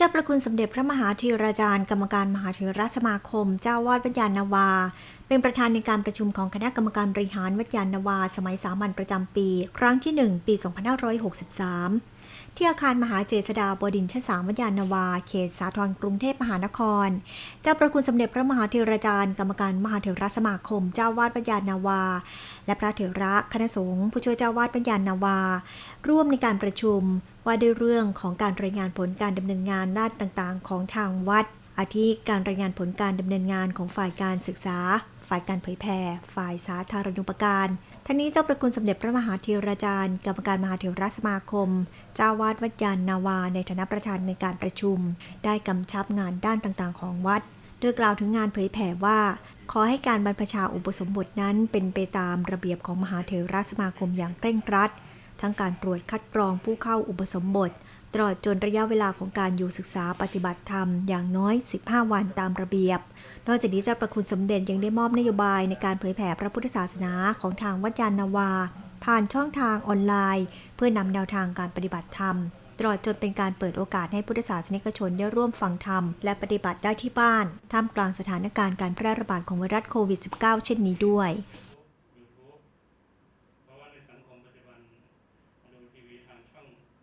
เจ้าประคุณสมเด็จพระมหาธีราจารย์กรรมการมหาเถรสมาคม เจ้าวาดวัดยานนาวา เป็นประธานในการประชุมของคณะกรรมการบริหารวัดยานนาวา สมัยสามัญประจำปี ครั้งที่ 1 ปี 2563 ที่อาคารมหาเจษฎาบดินทร์ชั้นสามวัดยานาวา เขตสาทรกรุงเทพมหานคร เจ้าประคุณสมเด็จพระมหาเถรจารย์ กรรมการมหาเถรสมาคม เจ้าวาดวัดยานาวา และพระเถระคณะสงฆ์ผู้ช่วยเจ้าวาดวัดยานาวา ร่วมในการประชุมว่าด้วยเรื่องของการรายงานผลการดำเนินงานด้านต่างๆ ของทางวัด อาทิการรายงานผลการดำเนินงานของฝ่ายการศึกษา ฝ่ายการเผยแพร่ ฝ่ายสาธารณูปการท่านนี้เจ้าประคุณสมเด็จพระมหาเทวราจารย์ กรรมการมหาเทวรสมาคม เจ้าวาดวัดยานนาวา ในฐานะประธานในการประชุม ได้กำชับงานด้านต่างๆ ของวัด โดยกล่าวถึงงานเผยแผ่ว่า ขอให้การบรรพชาอุปสมบทนั้นเป็นไปตามระเบียบของมหาเทวรสมาคมอย่างเคร่งครัด ทั้งการตรวจคัดกรองผู้เข้าอุปสมบท ตลอดจนระยะเวลาของการอยู่ศึกษาปฏิบัติธรรมอย่างน้อย 15 วันตามระเบียบ นอกจากนี้เจ้าประคุณสมเด็จยังได้มอบนโยบายในการเผยแผ่พระพุทธศาสนาของทางวัดยานนาวา ผ่านช่องทางออนไลน์ เพื่อนำแนวทางการปฏิบัติธรรมตลอดจนเป็นการเปิดโอกาสให้พุทธศาสนิกชนได้ร่วมฟังธรรม และปฏิบัติได้ที่บ้าน ท่ามกลางสถานการณ์การแพร่ระบาดของไวรัสโควิด -19 เช่นนี้ด้วย YouTube เพ